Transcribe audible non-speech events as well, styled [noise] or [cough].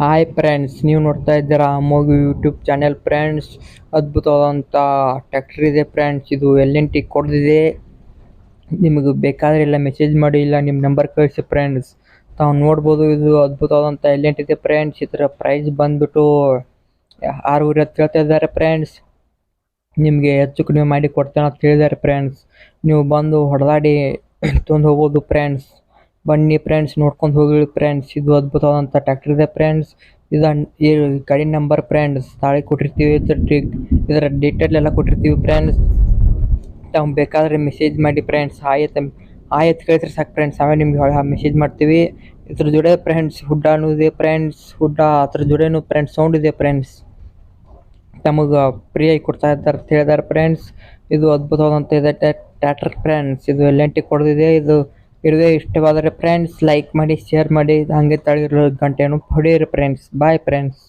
Hi friends ನೀವು ನೋಡ್ತಾ ಇದ್ದೀರಾ ಮೋಗು ಯೂಟ್ಯೂಬ್ ಚಾನೆಲ್ ಫ್ರೆಂಡ್ಸ್ ಅದ್ಭುತವಾದಂಥ ಟ್ಯಾಕ್ಟ್ರಿ ಇದೆ ಫ್ರೆಂಡ್ಸ್ ಇದು ಎಲ್ ಎನ್ ಟಿ ಕೊಡ್ದಿದೆ. ನಿಮಗೆ ಬೇಕಾದ್ರೆ ಇಲ್ಲ ಮೆಸೇಜ್ ಮಾಡಿ ಇಲ್ಲ, ನಿಮ್ಮ ನಂಬರ್ ಕಳಿಸಿ ಫ್ರೆಂಡ್ಸ್ ತಾವು ನೋಡ್ಬೋದು, ಇದು ಅದ್ಭುತವಾದಂಥ ಎಲ್ ಎನ್ ಟಿ ಇದೆ ಫ್ರೆಂಡ್ಸ್ ಇದರ ಪ್ರೈಸ್ ಬಂದ್ಬಿಟ್ಟು ಆರೂವರೆ ಅಂತ ಹೇಳ್ತಾ ಇದ್ದಾರೆ ಫ್ರೆಂಡ್ಸ್ ನಿಮಗೆ ಹೆಚ್ಚು ಕಡಿಮೆ ಮಾಡಿ ಕೊಡ್ತೇನೆ ಅಂತ ಹೇಳಿದ್ದಾರೆ ಫ್ರೆಂಡ್ಸ್ ನೀವು ಬಂದು ಹೊಡೆದಾಡಿ [coughs] ತೊಂದು ಹೋಗ್ಬೋದು ಫ್ರೆಂಡ್ಸ್ ಬನ್ನಿ ಫ್ರೆಂಡ್ಸ್ ನೋಡ್ಕೊಂಡು ಹೋಗಿ ಫ್ರೆಂಡ್ಸ್ ಇದು ಅದ್ಭುತವಾದಂಥ ಟ್ರ್ಯಾಕ್ಟರ್ ಇದೆ ಫ್ರೆಂಡ್ಸ್ ಇದು ಗಾಡಿ ನಂಬರ್ ಫ್ರೆಂಡ್ಸ್ ತಾಳಿ ಕೊಟ್ಟಿರ್ತೀವಿ ಇದ್ರ ಡೀಟೇಲ್ ಎಲ್ಲ ಕೊಟ್ಟಿರ್ತೀವಿ ಫ್ರೆಂಡ್ಸ್ ತಮ್ಗೆ ಬೇಕಾದರೆ ಮೆಸೇಜ್ ಮಾಡಿ ಫ್ರೆಂಡ್ಸ್ ಆಯ್ತು ಆಯ್ತು ಕೇಳಿದ್ರೆ ಸಾಕು ಫ್ರೆಂಡ್ಸ್ ಆಮೇಲೆ ನಿಮ್ಗೆ ಮೆಸೇಜ್ ಮಾಡ್ತೀವಿ. ಇದ್ರ ಜೊತೆ ಫ್ರೆಂಡ್ಸ್ ಹುಡ್ಡಾನು ಇದೆ ಫ್ರೆಂಡ್ಸ್ ಹುಡ್ಡ ಅದ್ರ ಜೊತೆನೂ ಫ್ರೆಂಡ್ಸ್ ಸೌಂಡ್ ಇದೆ ಫ್ರೆಂಡ್ಸ್ ತಮಗೆ ಫ್ರೀಯಾಗಿ ಕೊಡ್ತಾ ಇದ್ದಾರೆ ಅಂತ ಹೇಳಿದಾರೆ ಫ್ರೆಂಡ್ಸ್ ಇದು ಅದ್ಭುತವಾದಂಥ ಇದೆ ಟ್ಯಾಟ್ರ್ ಫ್ರೆಂಡ್ಸ್ ಇದು ಎಲ್ ಎನ್ ಇದು ಇರುವೆ ಇಷ್ಟವಾದರೆ ಫ್ರೆಂಡ್ಸ್ ಲೈಕ್ ಮಾಡಿ ಶೇರ್ ಮಾಡಿ ಹಂಗೆ ತಳಿರೋ ಗಂಟೆಯನ್ನು ಹೊಡೆಯಿರಿ ಫ್ರೆಂಡ್ಸ್ ಬಾಯ್ ಫ್ರೆಂಡ್ಸ್